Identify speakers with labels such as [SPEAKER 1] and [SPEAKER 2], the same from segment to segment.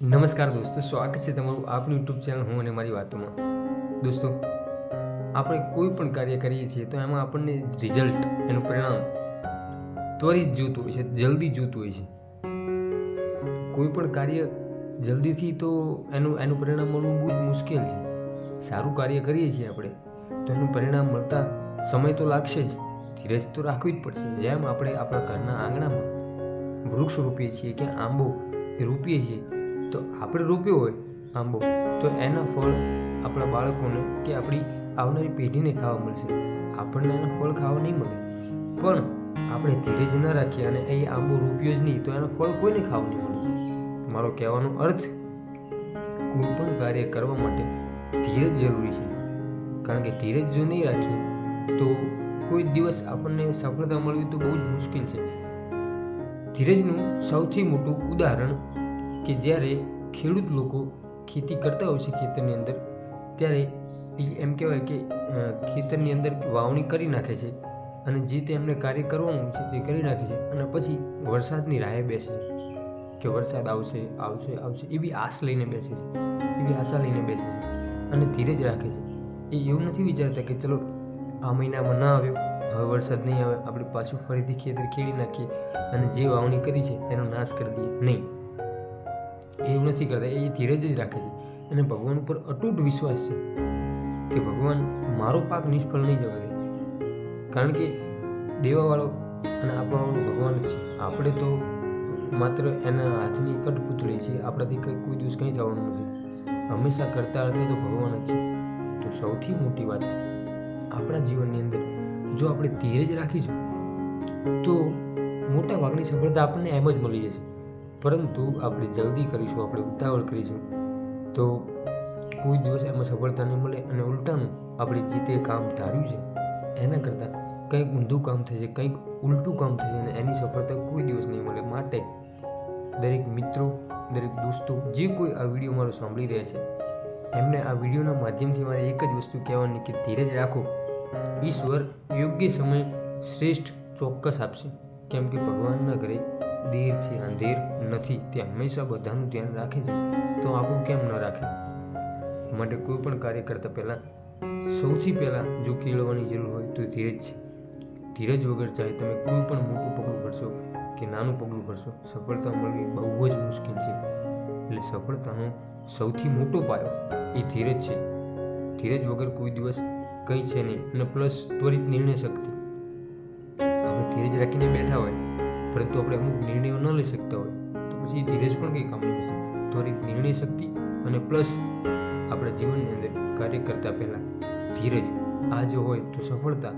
[SPEAKER 1] નમસ્કાર દોસ્તો, સ્વાગત છે તમારું આપનું યુટ્યુબ ચેનલ હું અને મારી વાતોમાં. દોસ્તો, આપણે કોઈ પણ કાર્ય કરીએ છીએ તો એમાં આપણને રિઝલ્ટ એનું પરિણામ ત્વરિત જોતું હોય છે, જલ્દી જોતું હોય છે. કોઈ પણ કાર્ય જલ્દીથી તો એનું એનું પરિણામ મળવું બહુ જ મુશ્કેલ છે. સારું કાર્ય કરીએ છીએ આપણે, તો એનું પરિણામ મળતા સમય તો લાગશે જ. ધીરજ તો રાખવી જ પડશે, જેમ આપણે આપણા ઘરના આંગણામાં વૃક્ષ રોપીએ છીએ કે આંબો એ રોપીએ છીએ તો આપણે રોપ્યો હોય આંબો, તો એના ફળ આપણા બાળકોને કે આપણી આવનારી પેઢીને ખાવા મળશે. આપણને એના ફળ ખાવા નહીં મળે. પણ આપણે ધીરજ ન રાખીએ અને એ આંબો રોપ્યો જ નહીં તો એના ફળ કોઈને ખાવા નહીં મળે. મારો કહેવાનો અર્થ કોઈ પણ કાર્ય કરવા માટે ધીરજ જરૂરી છે. કારણ કે ધીરજ જો નહીં રાખીએ, તો કોઈ દિવસ આપણને સફળતા મળવી તો બહુ જ મુશ્કેલ છે. ધીરજનું સૌથી મોટું ઉદાહરણ કે જ્યારે ખેડૂત લોકો ખેતી કરતા હોય છે ખેતરની અંદર, ત્યારે એ એમ કહેવાય કે ખેતરની અંદર વાવણી કરી નાખે છે અને જે તે એમને કાર્ય કરવાનું છે તે કરી નાખે છે અને પછી વરસાદની રાહે બેસે છે કે વરસાદ આવશે આવશે આવશે એવી આશ લઈને બેસે છે, એવી આશા લઈને બેસે છે અને ધીરજ રાખે છે. એ એવું નથી વિચારતા કે ચલો આ મહિનામાં ન આવ્યો, હવે વરસાદ નહીં આવે, આપણે પાછું ફરીથી ખેતર ખેડી નાખીએ અને જે વાવણી કરી છે એનો નાશ કરી દઈએ. નહીં. એવું નથી કરતા, એ ધીરજ જ રાખે છે. અને ભગવાન ઉપર અતૂટ વિશ્વાસ છે કે ભગવાન મારો પાક નિષ્ફળ નહીં જવા દે. કારણ કે દેવાવાળો અને આપવાવાળો ભગવાન જ છે. આપણે તો માત્ર એના હાથની કઠપૂતળી છીએ. આપણાથી કંઈ કોઈ દિવસ કંઈ થવાનું નથી. હંમેશા કરતા હતા તો ભગવાન જ છે. તો સૌથી મોટી વાત આપણા જીવનની અંદર જો આપણે ધીરજ રાખીશું, તો મોટા ભાગની સફળતા આપણને એમ જ મળી જશે. પરંતુ આપણે જલ્દી કરીશું, આપણે ઉતાવળ કરીશું. તો કોઈ દિવસ એમાં સફળતા નહીં મળે અને ઉલટાનું આપણે જે તે કામ ધાર્યું છે. એના કરતાં કંઈક ઊંધું કામ થશે, કંઈક ઉલટું કામ થશે અને એની સફળતા કોઈ દિવસ નહીં મળે. માટે દરેક મિત્રો, દરેક દોસ્તો જે કોઈ આ વીડિયો મારો સાંભળી રહ્યા છે, એમને આ વિડીયોના માધ્યમથી મારે એક જ વસ્તુ કહેવાની કે ધીરજ રાખો. ઈશ્વર યોગ્ય સમય શ્રેષ્ઠ ચોક્કસ આપશે. કેમ કે ભગવાનના ઘરે દેર છે અંધેર નથી. તે હંમેશા બધાનું ધ્યાન રાખે છે. તો આપણું કેમ ન રાખે? માટે કોઈ પણ કાર્ય કરતાં પહેલાં સૌથી પહેલાં જો કેળવવાની જરૂર હોય તો ધીરજ છે. ધીરજ વગર ચાહે તમે કોઈ પણ મોટું પગલું ભરશો કે નાનું પગલું ભરશો, સફળતા મળવી બહુ જ મુશ્કેલ છે. એટલે સફળતાનો સૌથી મોટો પાયો એ ધીરજ છે. ધીરજ વગર કોઈ દિવસ કંઈ છે નહીં અને પ્લસ ત્વરિત નિર્ણય શક્તિ. આપણે ધીરજ રાખીને બેઠા હોય પરંતુ આપણે અમુક નિર્ણયો ન લઈ શકતા હોય. તો પછી ધીરજ પણ કંઈ કામ નથી. ત્વરિત નિર્ણય શક્તિ અને પ્લસ આપણા જીવનની અંદર કાર્ય કરતાં પહેલાં ધીરજ. આ જો હોય તો સફળતા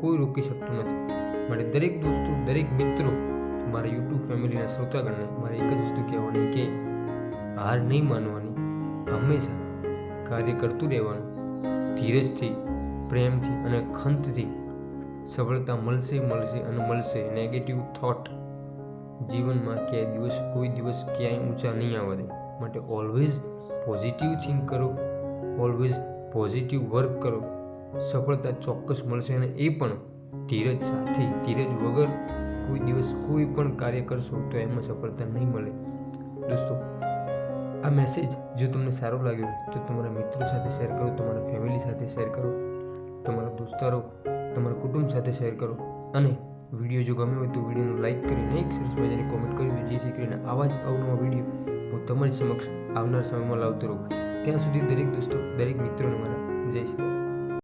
[SPEAKER 1] કોઈ રોકી શકતું નથી. માટે દરેક દોસ્તો, દરેક મિત્રો મારા યુટ્યુબ ફેમિલીના શ્રોતાગણને મારે એક જ વસ્તુ કહેવાની કે હાર નહીં માનવાની. હંમેશા કાર્ય કરતું રહેવાનું ધીરજથી, પ્રેમથી અને ખંતથી સફળતા મળશે મળશે અને મળશે. નેગેટિવ થોટ જીવનમાં ક્યાંય દિવસ, કોઈ દિવસ ક્યાંય ઊંચા નહીં આવવા દે. માટે ઓલવેઝ પોઝિટિવ થિંક કરો. ઓલવેઝ પોઝિટિવ વર્ક કરો. સફળતા ચોક્કસ મળશે અને એ પણ ધીરજ સાથે, ધીરજ વગર કોઈ દિવસ કોઈ પણ કાર્ય કરશો તો એમાં સફળતા નહીં મળે. દોસ્તો, આ મેસેજ જો તમને સારો લાગ્યો તો તમારા મિત્રો સાથે શેર કરો, તમારા ફેમિલી સાથે શેર કરો, તમારા દોસ્તારો તમારા કુટુંબ સાથે શેર કરો. અને વીડિયો જો ગમ્યો હોય તો વિડીયોને લાઇક કરીને એક સરસ મજાની કોમેન્ટ કરી દો, જેથી કરીને આવા જ અવનવા વીડિયો હું તમારી સમક્ષ આવનાર સમયમાં લાવતો રહું. ત્યાં સુધી દરેક દોસ્તો, દરેક મિત્રોને મારા જય શ્રી